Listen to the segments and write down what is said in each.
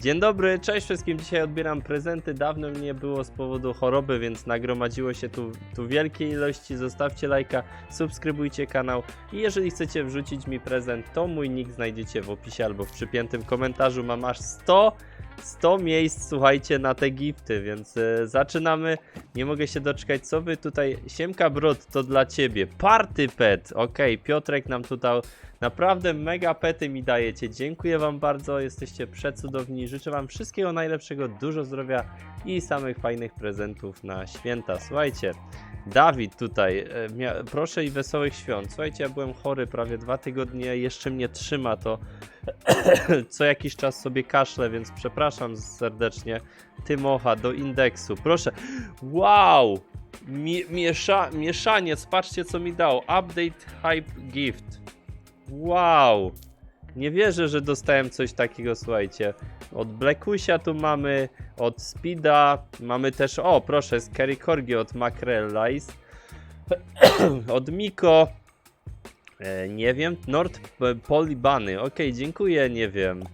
Dzień dobry, cześć wszystkim. Dzisiaj odbieram prezenty. Dawno mnie nie było z powodu choroby, więc nagromadziło się tu, tu wielkie ilości. Zostawcie lajka, subskrybujcie kanał i jeżeli chcecie wrzucić mi prezent, to mój nick znajdziecie w opisie albo w przypiętym komentarzu. Mam aż 100, 100 miejsc, słuchajcie, na te gifty, więc e, zaczynamy. Nie mogę się doczekać, co wy tutaj... Siemka Brod, to dla ciebie. Party pet. Okej, Piotrek nam tutaj Naprawdę mega pety mi dajecie. Dziękuję Wam bardzo, jesteście przecudowni. Życzę Wam wszystkiego najlepszego, dużo zdrowia i samych fajnych prezentów na święta. Słuchajcie, Dawid tutaj, e, proszę i wesołych świąt. Słuchajcie, ja byłem chory prawie dwa tygodnie, jeszcze mnie trzyma to. Co jakiś czas sobie kaszlę, więc przepraszam serdecznie. Tymocha do indeksu, proszę. Wow! Mie- miesza mieszaniec, patrzcie co mi dał. Update Hype Gift. Wow! Nie wierzę, że dostałem coś takiego, słuchajcie. Od Blackusia tu mamy, od Speeda, mamy też, o proszę, z Kerry Corgi od Macrellize, od Miko, e, nie wiem, Nord Polibany, okej, dziękuję, nie wiem.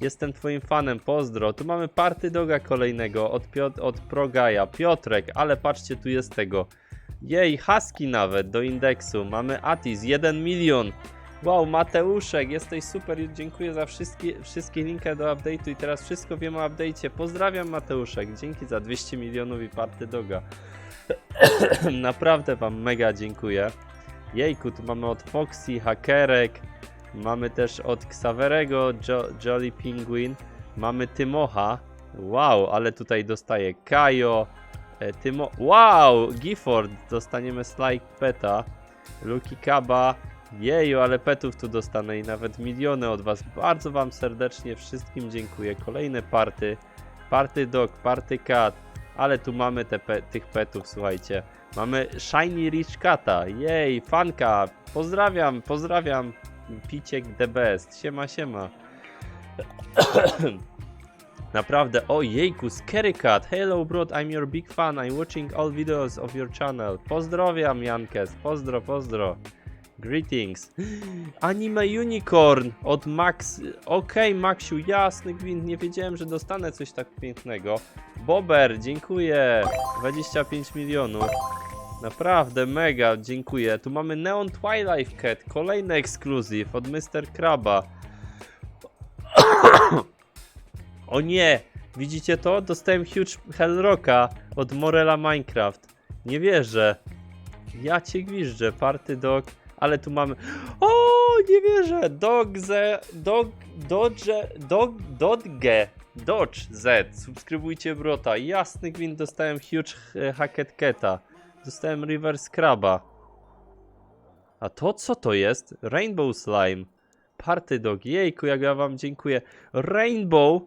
Jestem twoim fanem, pozdro. Tu mamy party doga kolejnego od, Piot od Progaja, Piotrek, ale patrzcie, tu jest tego. Jej, Husky nawet do indeksu. Mamy Atis, 1 milion. Wow, Mateuszek, jesteś super, dziękuję za wszystkie, wszystkie linki do update'u i teraz wszystko wiem o update'cie. Pozdrawiam Mateuszek, dzięki za 200 milionów i party doga. Naprawdę wam mega dziękuję. Jejku, tu mamy od Foxy, Hakerek, mamy też od Xaverego, jo Jolly Penguin, mamy Tymocha. Wow, ale tutaj dostaję Kajo, e, Tymo... Wow, Gifford, dostaniemy Slike Peta, Lucky Kaba, Jeju, ale petów tu dostanę i nawet miliony od was. Bardzo wam serdecznie wszystkim dziękuję. Kolejne party. Party dog, party cat. Ale tu mamy te pe tych petów, słuchajcie. Mamy Shiny Rich Cata. Jej, fanka. Pozdrawiam, pozdrawiam. Piciek the best. Siema, siema. Naprawdę, o jejku, Scary Cat. Hello bro, I'm your big fan. I'm watching all videos of your channel. Pozdrawiam Jankes, pozdro, pozdro. Greetings. Anime Unicorn od Max. Okej, Maxiu, jasny gwint. Nie wiedziałem, że dostanę coś tak pięknego. Bober, dziękuję. 25 milionów. Naprawdę mega, dziękuję. Tu mamy Neon Twilight Cat, kolejny ekskluzyw od Mr. Kraba. o nie! Widzicie to? Dostałem Huge Hellrocka od Morela Minecraft. Nie wierzę. Ja cię gwiżdżę, party dog. Ale tu mamy. O, nie wierzę! Dog Z. Dog. Dodge. Dog. Dodge. Dodge Z. Subskrybujcie brota. Jasny gwint dostałem Huge Hacket Cata. Dostałem River Scraba. A to co to jest? Rainbow Slime. Party Dog. Jejku, jak ja wam dziękuję. Rainbow.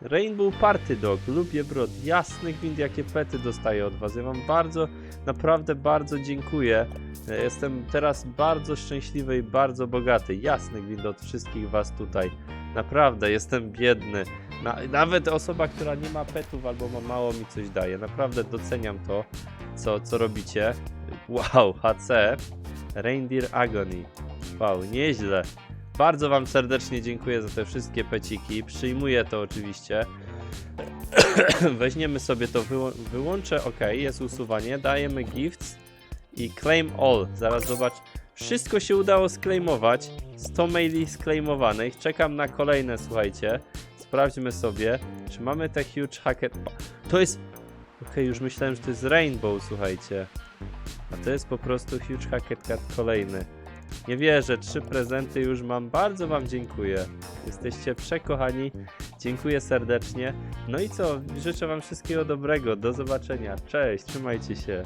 Rainbow Party Dog. Lubię brod. Jasny gwint, jakie pety dostaję od was. Ja wam bardzo, naprawdę bardzo dziękuję. Ja Jestem teraz bardzo szczęśliwy i bardzo bogaty. Jasny gwint od wszystkich was tutaj. Naprawdę, jestem biedny. Na, nawet osoba, która nie ma petów albo ma mało mi coś daje. Naprawdę doceniam to, co, co robicie. Wow, HC. Reindeer Agony. Wow, nieźle. Bardzo wam serdecznie dziękuję za te wszystkie peciki. Przyjmuję to oczywiście. Weźmiemy sobie to, wyłą wyłączę, ok, jest usuwanie, dajemy gifts i claim all, zaraz zobacz, wszystko się udało sklejmować, 100 maili sklejmowanych, czekam na kolejne, słuchajcie, sprawdźmy sobie, czy mamy te huge hacket, to jest, ok, już myślałem, że to jest rainbow, słuchajcie, a to jest po prostu huge hacket card kolejny. Nie wierzę, trzy prezenty już mam. Bardzo Wam dziękuję. Jesteście przekochani. Dziękuję serdecznie. No i co? Życzę Wam wszystkiego dobrego. Do zobaczenia. Cześć, trzymajcie się.